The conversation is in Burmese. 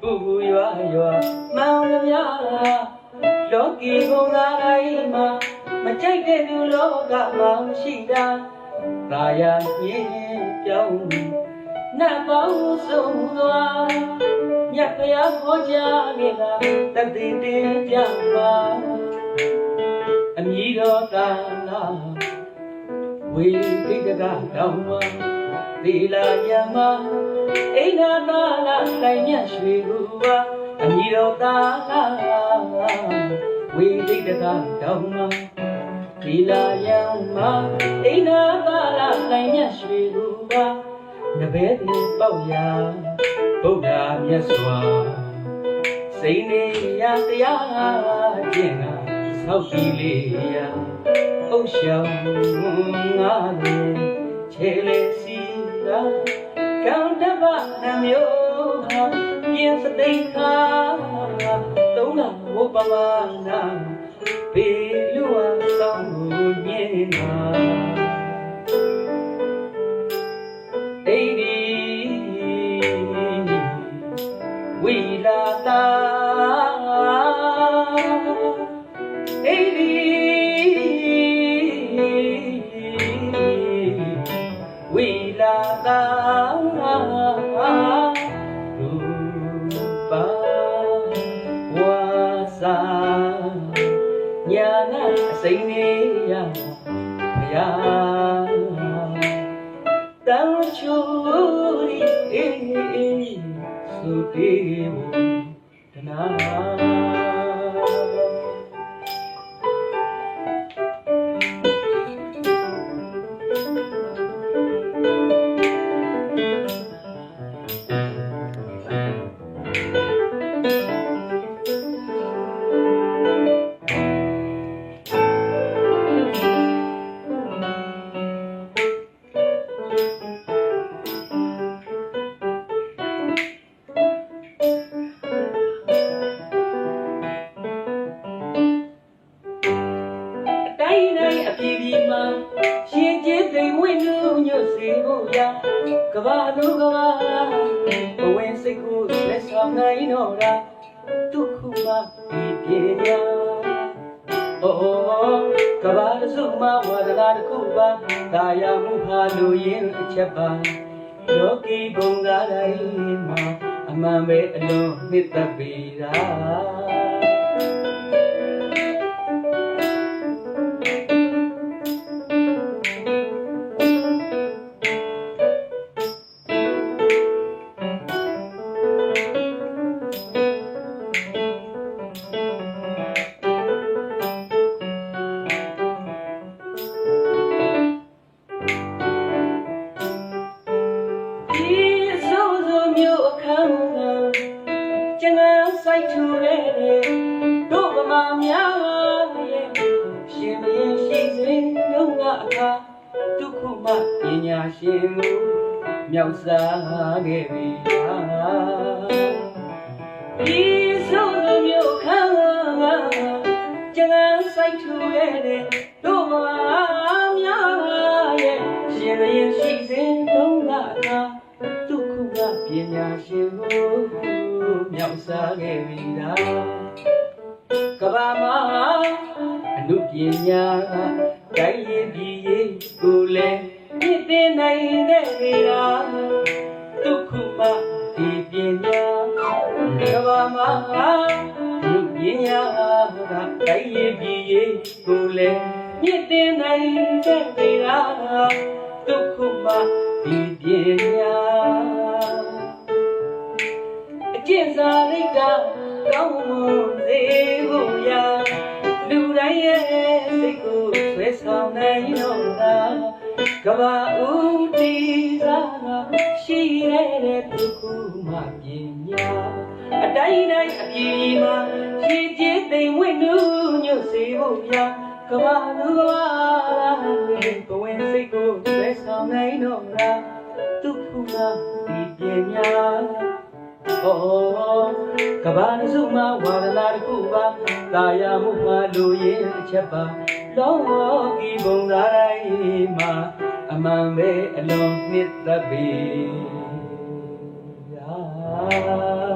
ပူပူရွာရွာမောင်နှမြလောကီဘုံသားတိုင်းမှာမကြိုက်တဲ့လူလောကမှာရှိတာသာယာညင်ပြောင်းနတ်ပေါင်းစုံသွားမြတ်ဖျားခေါ်ကြခဲ့တာတတိတင်ပြပါအမည်တော်တာနာဝေဒိတကတောင်းမှာ သီလာယမအိနာသာလာတိုင်းမြတ်ရွှေကူပါအမည်တော်တာနာဝေဒိတကတောင်းမှာသီလာယမအိနာသာလာတိုင်းမြတ်ရွှေကူပါနဘဲတင်ပေါက်ရာဗုဒ္ဓမြတ်စွာစိန်နေရတရားကျင့်တာဆောက်ရှိလေးရာအုတ်ရှောင်းငါလည်းခြေလေးစီ ကကံတပနှမျိုးဟာပြင်းစသိခါသုံးနာဘုပမာနာပေလူဝဆောင်ကိုမြင်နာအိဒီဝီလာတာ ဘုရား ဘာလူကဘာဘဝင်စိတ်ကိုလက်ဆောင်နိုင်တော့တာဒုက္ခမဒီပြေညာအိုးကဘာတစုမဝါဒနာတစ်ခုပါဒါယမှုဟာလူရင်တစ်ချက်ပါလောကီဘုံသားတိုင်းမှာအမှန်ပဲအလုံးနှစ်သက်ပေတာ ထူတဲ့တို့ဗမာများရဲ့ရှင်မင်းရှိစဉ်လုံးကအခါဒုက္ခမပညာရှင်ကိုမြောက်စားခဲ့ပြီဟာဒီဆိုဆိုမျိုးအခမ်းကျန်တဲ့စိုက်ထူတဲ့တို့ဗမာများရဲ့ရှင်မင်းရှိစဉ်လုံးကအခါဒုက္ခက ပညာရှင်ကိုမြောက်စားခဲ့ပြီလားကဘာမအနုပညာတိုင်းရည်ပြည်ရေးကိုလည်းပြည့်တင်နိုင်တဲ့နေရာဒုက္ခမဒီပညာကဘာမအနုပညာတိုင်းရည်ပြည်ရေးကိုလည်းပြည့်တင်နိုင်တဲ့နေရာဒုက္ခမဒီပညာ င့်စာရိတ်ကကောင်းမွန်စေဖို့ရာလူတိုင်းရဲ့စိတ်ကိုဆွဲဆောင်နိုင်တော့တာကဘာဦးတီစာရှိရတဲ့ဒုက္ခမှပညာအတိုင်းတိုင်းအပြေမှာရည်ကြည်သိမ်ဝိနုညွတ်စေဖို့ရာကဘာလူကဘာဘဝင်စိတ်ကိုဆွဲဆောင်နိုင်တော့တာဒုက္ခမှဒီပညာโอ้ ကဘာနစုမှာဝါဒနာတစ်ခုပါတာယာမှုမှာလူရင်းအချက်ပါလောကီဘုံသားတိုင်းမှာအမှန်ပဲအလုံးနှစ်သက်ပြီရာ